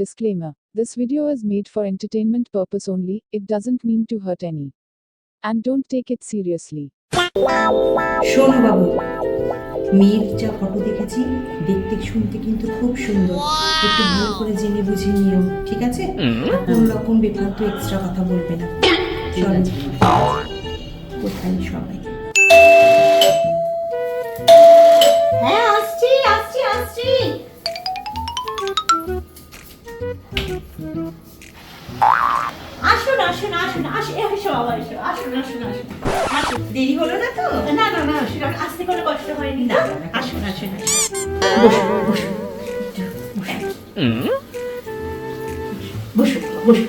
Disclaimer This video is made for entertainment purpose only, it doesn't mean to hurt any. And don't take it seriously. শোনো বাবু মেয়ের যা photo দেখেছি দেখতে শুনতে কিন্তু খুব সুন্দর একটু ভালো করে জেনে বুঝে নিও ঠিক আছে কোন রকম বেফালতু এক্সট্রা কথা বলবে না চলো কোথায় সবাই হ্যাঁ আসছি আসছি আসছি দেরি হলো না আসতে কোনো কষ্ট হয়নি। না, আসুন আসুন আসুন। বসো বসো বসো বসো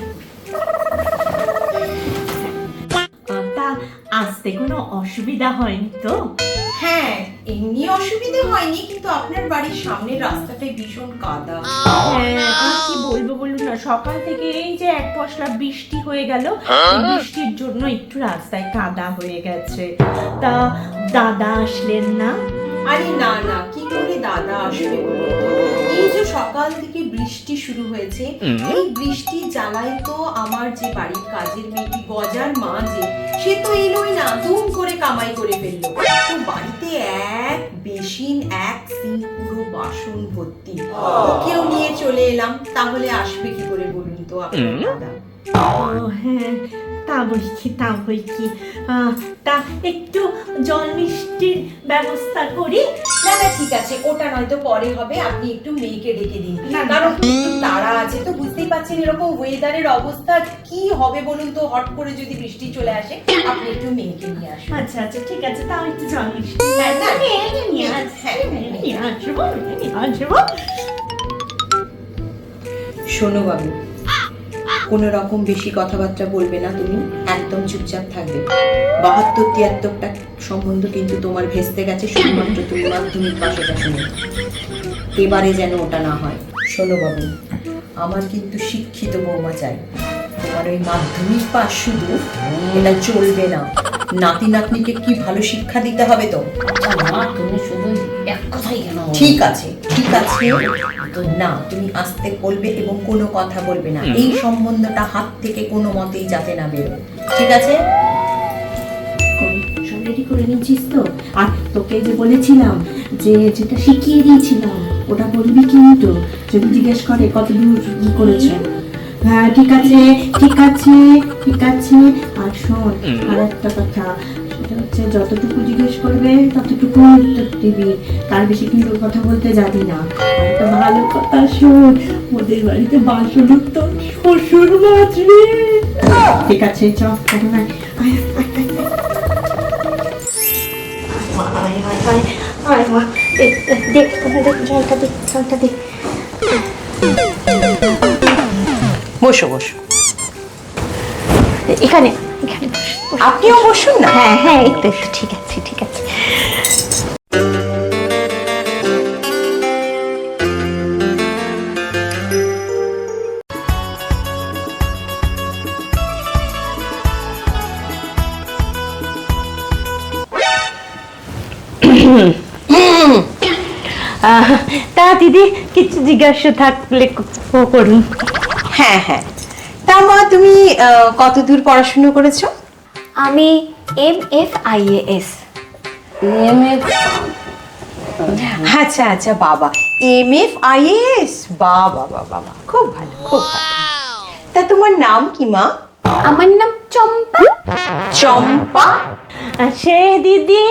তা আসতে কোনো অসুবিধা হয়নি তো? হ্যাঁ এমনি অসুবিধে হয়নি কিন্তু আপনার বাড়ির সামনের রাস্তাটাই ভীষণ কাদা। হ্যাঁ, আর কি বলব বলুন না সকাল থেকে এই যে এক পশলা বৃষ্টি হয়ে গেল বৃষ্টির জন্য একটু রাস্তায় কাদা হয়ে গেছে। তা দাদা আসলেন না? আরে না না কি করে দাদা আসবে এই যে সকাল থেকে বৃষ্টি শুরু হয়েছে এই বৃষ্টি জ্বালায় তো আমার যে বাড়ির কাজের মেয়েটি গজার মা যে সে তো এলোই না দুম করে কামাই করে ফেলল। তো বাড়িতে পুরো বাসন ভর্তি। ওকেও নিয়ে চলে এলাম তাহলে আসবে কি করে বলুন তো আপনার দাদা? হ্যাঁ। তা বলছি তা বলছি। তা একটু জল মিষ্টির ব্যবস্থা করি। না না ঠিক আছে ওটা নয়তো পরে হবে আপনি একটু মেয়েকে ডেকে দিন। কারণ একটু তাড়া আছে তো বুঝতেই পারছেন এরকম ওয়েদারের অবস্থা কি হবে বলুন তো হট করে যদি বৃষ্টি চলে আসে আপনি একটু মেয়েকে নিয়ে আসুন। আচ্ছা আচ্ছা ঠিক আছে তাও একটু জল মিষ্টি। হ্যাঁ, হ্যাঁ, হ্যাঁ। নিয়ে আসব নিয়ে আসব। শোনো বাবু কোনো রকম বেশি কথাবার্তা বলবে না তুমি একদম চুপচাপ থাকবে। বাহাত্তর তিয়াত্তরটা সম্বন্ধ কিন্তু তোমার ভেস্তে গেছে শুধুমাত্র তুমি মাধ্যমিক পাশটা শুনে এবারে যেন ওটা না হয়। শোনো বাবু আমার কিন্তু শিক্ষিত বৌমা চাই। তোমার ওই মাধ্যমিক পাশ শুধু এটা চলবে না। নাতি নাতনিকে কি ভালো শিক্ষা দিতে হবে তো? মা তুমি শুধু এক কথাই কেন? ঠিক আছে। ঠিক আছে তো না তুমি আসতে বলবে এবং কোনো কথা বলবে না। এই সম্বন্ধটা হাত থেকে কোনো মতেই যাতে না বেরো ঠিক আছে? সব রেডি করে নিয়েছিস তো? আর তোকে যে বলেছিলাম যে যেটা শিখিয়ে দিয়েছিলাম ওটা বলবি কিন্তু? যদি জিজ্ঞেস করে কত দূর কি করেছ? হ্যাঁ ঠিক আছে ঠিক আছে ঠিক আছে। আর শোন আর একটা কথা। সেটা হচ্ছে যতটুকু জিজ্ঞেস করবে ততটুকু উত্তর দিবি তার বেশি কিন্তু কথা বলতে যাবি না। একটা ভালো কথা শোন ওদের বাড়িতে বাসন তো শ্বশুর বাঁচবে। ঠিক আছে চপ কাকিমা দেখ দেখ বসো বসো। এখানে। আপনিও বসুন না? হ্যাঁ হ্যাঁ এই তো একটু ঠিক আছে ঠিক আছে। আহ, তা দিদি কিছু জিজ্ঞাসা থাকলে করুন। হ্যাঁ হ্যাঁ। তা মা তুমি আহ, কত দূর পড়াশুনো করেছ? আমি M F I S MA- আচ্ছা আচ্ছা বাবা এম এফ আই এস বাবা বাবা বাবা খুব ভালো খুব ভালো তা তোমার নাম কি মা আমার নাম চম্পা। চম্পা? সে দিদি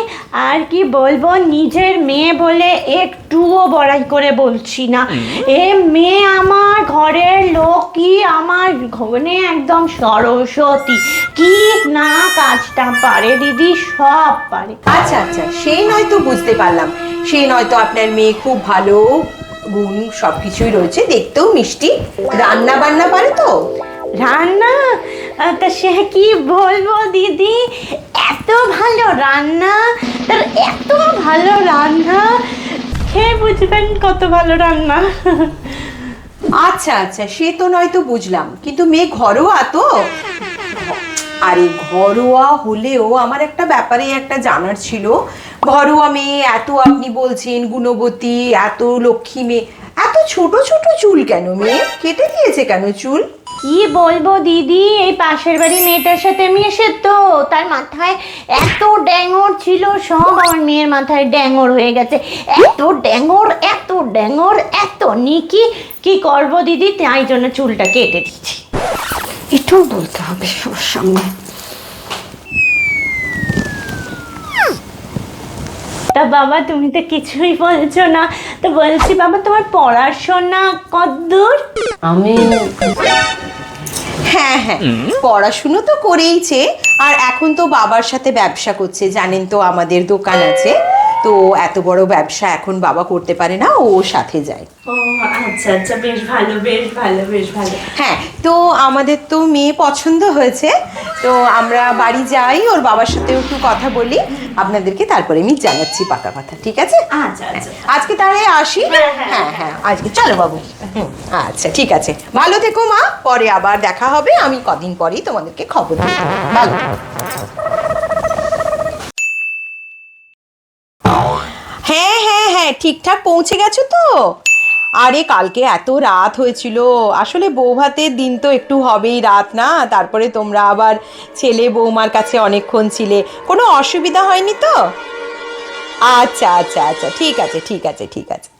আর কি বলব নিজের মেয়ে বলে একটুও বড়াই করে বলছি না। এ মেয়ে আমার ঘরের লোকই আমার ঘরে একদম সরস্বতী। কি না কাজটা পারে দিদি সব পারে। আচ্ছা আচ্ছা সে নয়তো বুঝতে পারলাম। সে নয়তো আপনার মেয়ে খুব ভালো গুণ সবকিছুই রয়েছে দেখতেও মিষ্টি। রান্না বান্না পারে তো? রান্না? তা সে কি বলব, দিদি? এত ভালো রান্না? তার এত ভালো রান্না? খেয়ে বুঝবেন কত ভালো রান্না। আচ্ছা আচ্ছা সে তো নয়তো বুঝলাম। কিন্তু মেয়ে ঘরোয়া তো? আরে, ঘরোয়া হলেও আমার একটা ব্যাপারে একটা জানার ছিল। ঘরোয়া মেয়ে, এত আপনি বলছেন, গুণবতী, এত লক্ষ্মী মেয়ে। এত ছোট ছোট চুল কেন মেয়ে? কেটে দিয়েছে কেন চুল? কি বলব দিদি? এই পাশের বাড়ি মেয়েটার সাথে এসে তো তার মাথায় এত ড্যাঙর ছিল, সব আমার মেয়ের মাথায় ড্যাঙর হয়ে গেছে। এত ড্যাঙর এত ড্যাঙর, এত নিকি। কি করব দিদি? তাই জন্য চুলটা কেটে দিচ্ছি। এটাও বলতে হবে সবার সামনে তা বাবা, তুমি তো কিছুই বলছো না। তো বলছি বাবা, তোমার পড়াশোনা কদ্দূর আমি হ্যাঁ হ্যাঁ। পড়াশুনো তো করেইছে আর এখন তো বাবার সাথে ব্যবসা করছে জানেন তো আমাদের দোকান আছে। তো এত বড় ব্যবসা এখন বাবা করতে পারে না ও ওর সাথে যায়। আচ্ছা আচ্ছা বেশ ভালো বেশ ভালো বেশ ভালো। হ্যাঁ তো আমাদের তো মেয়ে পছন্দ হয়েছে তো আমরা বাড়ি যাই ওর বাবার সাথেও একটু কথা বলি আপনাদেরকে তারপরে আমি জানাচ্ছি পাকা কথা ঠিক আছে? আচ্ছা আচ্ছা। আজকে তাহলে আসি? হ্যাঁ হ্যাঁ। আজকে চলো বাবু। হুম, আচ্ছা ঠিক আছে। ভালো থেকো মা পরে আবার দেখা হবে আমি কদিন পরেই তোমাদেরকে খবর দেবো ভালো। হ্যাঁ হ্যাঁ হ্যাঁ ঠিকঠাক পৌঁছে গেছো তো? আরে কালকে এত রাত হয়েছিল। আসলে বৌভাতের দিন তো একটু হবেই রাত না? তারপরে তোমরা আবার ছেলে বৌমার কাছে অনেকক্ষণ ছিলে। কোনো অসুবিধা হয়নি তো? আচ্ছা আচ্ছা আচ্ছা ঠিক আছে ঠিক আছে ঠিক আছে।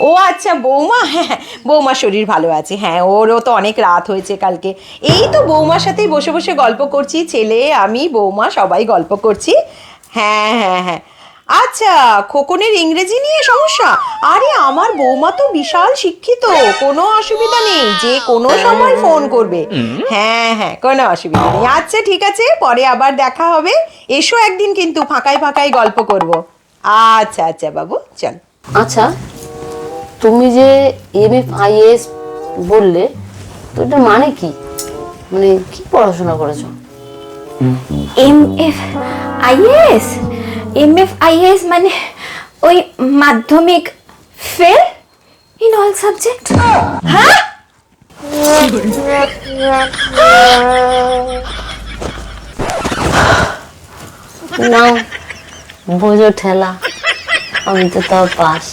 ও আচ্ছা বৌমা হ্যাঁ হ্যাঁ, বৌমার শরীর ভালো আছে। হ্যাঁ ওরও তো অনেক রাত হয়েছে কালকে। এই তো বৌমার সাথেই বসে বসে গল্প করছি। ছেলে আমি বৌমা সবাই গল্প করছি। হ্যাঁ হ্যাঁ হ্যাঁ। আচ্ছা খোকনের ইংরেজি নিয়ে সমস্যা? আরে আমার বৌমা তো বিশাল শিক্ষিত কোনো অসুবিধা নেই যে কোনো সময় ফোন করবে। হ্যাঁ হ্যাঁ কোনো অসুবিধা নেই। আচ্ছা ঠিক আছে পরে আবার দেখা হবে। এসো একদিন কিন্তু ফাঁকায় ফাঁকায় গল্প করব। আচ্ছা আচ্ছা বাবু চল। আচ্ছা তুমি যে এম এফ আইএস বললে তো এটা মানে কি? মানে কি পড়াশোনা করেছ? M F IS M F IS মানে ওই মাধ্যমিক ফেল ইন অল সাবজেক্ট হ্যাঁ বোঝো ঠেলা আমি তো তাও পাস।